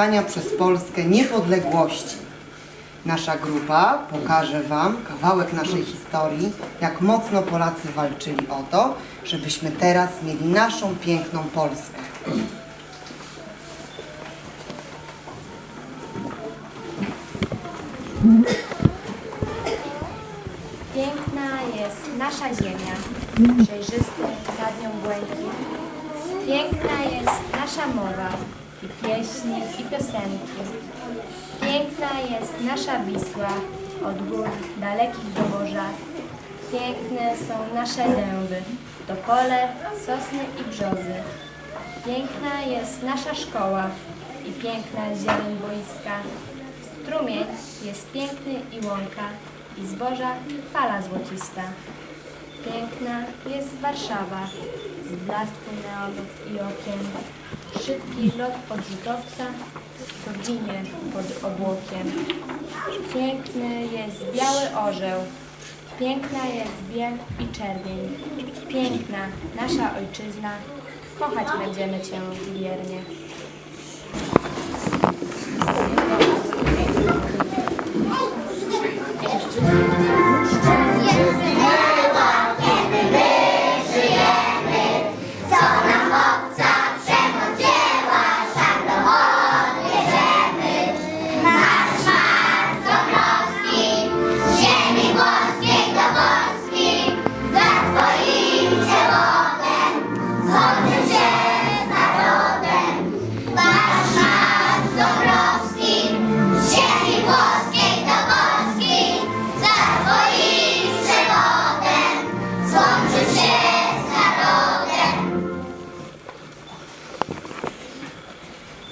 odzyskania przez Polskę niepodległości. Nasza grupa pokaże Wam kawałek naszej historii, jak mocno Polacy walczyli o to, żebyśmy teraz mieli naszą piękną Polskę. Piękna jest nasza ziemia, przejrzysty nad nią błękit. Piękna jest nasza mowa, i pieśni, i piosenki. Piękna jest nasza Wisła, od gór dalekich do morza. Piękne są nasze dęby, topole, sosny i brzozy. Piękna jest nasza szkoła i piękna zieleń boiska. Strumień jest piękny i łąka, i zboża fala złocista. Piękna jest Warszawa, z blasku neonów i okien. Szybki lot odrzutowca, co ginie pod obłokiem. Piękny jest biały orzeł, piękna jest biel i czerwień. Piękna nasza ojczyzna, kochać będziemy Cię wiernie.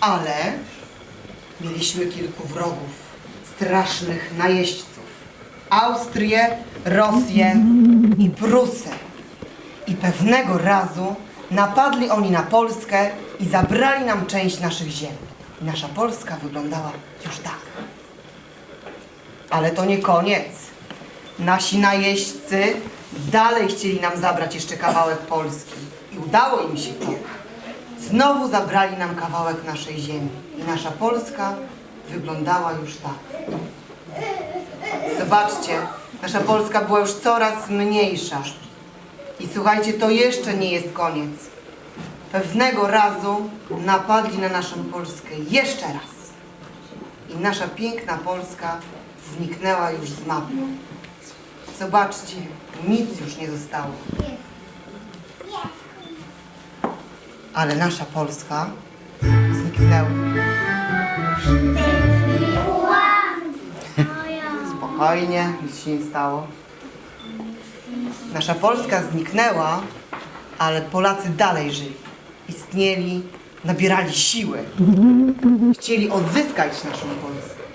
Ale mieliśmy kilku wrogów, strasznych najeźdźców. Austrię, Rosję i Prusę. I pewnego razu napadli oni na Polskę i zabrali nam część naszych ziem. I nasza Polska wyglądała już tak. Ale to nie koniec. Nasi najeźdźcy dalej chcieli nam zabrać jeszcze kawałek Polski. I udało im się to. Znowu zabrali nam kawałek naszej ziemi i nasza Polska wyglądała już tak. Zobaczcie, nasza Polska była już coraz mniejsza. I słuchajcie, to jeszcze nie jest koniec. Pewnego razu napadli na naszą Polskę jeszcze raz. I nasza piękna Polska zniknęła już z mapy. Zobaczcie, nic już nie zostało. Ale nasza Polska zniknęła. Spokojnie, nic się nie stało. Nasza Polska zniknęła, ale Polacy dalej żyli. Istnieli, nabierali siły. Chcieli odzyskać naszą Polskę.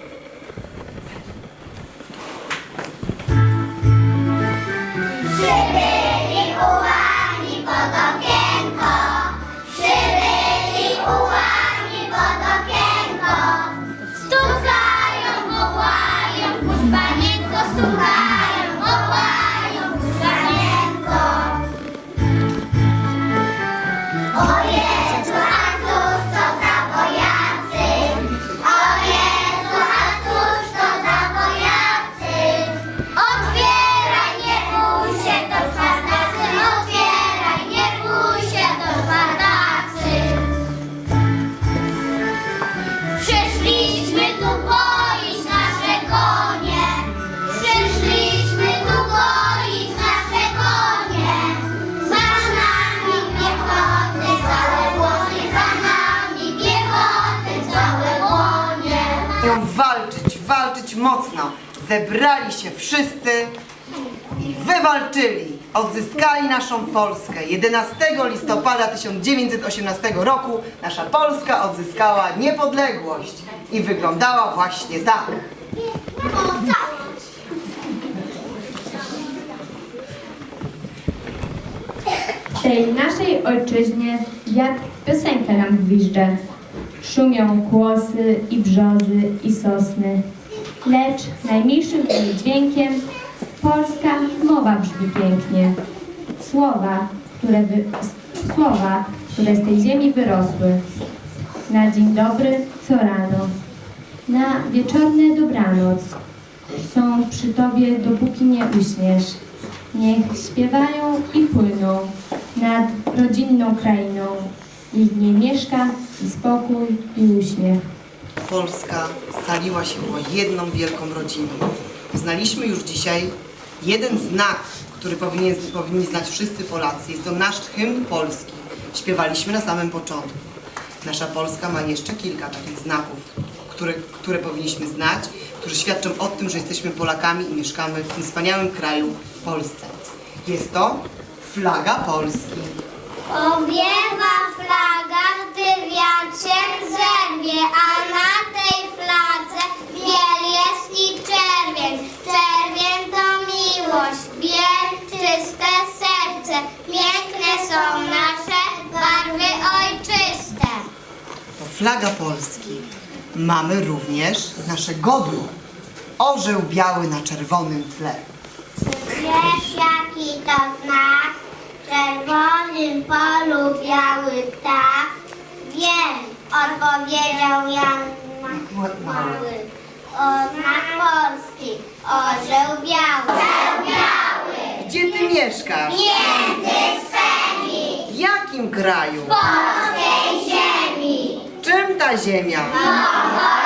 Mają walczyć, walczyć mocno. Zebrali się wszyscy i wywalczyli. Odzyskali naszą Polskę. 11 listopada 1918 roku nasza Polska odzyskała niepodległość i wyglądała właśnie tak. tej naszej ojczyźnie wiatr piosenkę nam gwizdże. Szumią kłosy i brzozy i sosny. Lecz najmilszym jej dźwiękiem polska mowa brzmi pięknie. Słowa, które, wy, słowa, które z tej ziemi wyrosły. na dzień dobry co rano, na wieczorne dobranoc. Są przy Tobie, dopóki nie uśniesz. Niech śpiewają i płyną nad rodzinną krainą. Niech w niej mieszka i spokój i uśmiech. Polska scaliła się o jedną wielką rodziną. Znaliśmy już dzisiaj jeden znak, który powinien, powinni znać wszyscy Polacy. Jest to nasz hymn polski. Śpiewaliśmy na samym początku. Nasza Polska ma jeszcze kilka takich znaków, które, które powinniśmy znać, które świadczą o tym, że jesteśmy Polakami i mieszkamy w tym wspaniałym kraju Polsce. Jest to flaga Polski. Powiewa wiatr się zerwie, a na tej fladze biel jest i czerwień. Czerwień to miłość, biel czyste serce. Piękne są nasze barwy ojczyste. To flaga Polski. Mamy również nasze godło. Orzeł biały na czerwonym tle. Wiesz jaki to znak? W czerwonym polu biały ptak. Wiem, odpowiedział Jan Ma- Mały. O znak Polski, orzeł biały. Gdzie ty mieszkasz? Między swemi W jakim kraju? polskiej ziemi. Czym ta ziemia?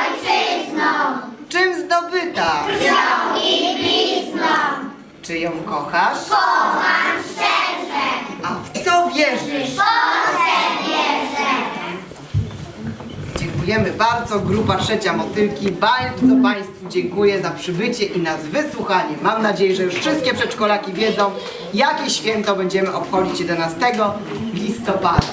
Ojczyzną, Czym zdobyta? krwią i blizną. Czy ją kochasz? Dziękujemy bardzo. Grupa trzecia Motylki. Bardzo Państwu dziękuję za przybycie i nas wysłuchanie. Mam nadzieję, że już wszystkie przedszkolaki wiedzą, jakie święto będziemy obchodzić 11 listopada.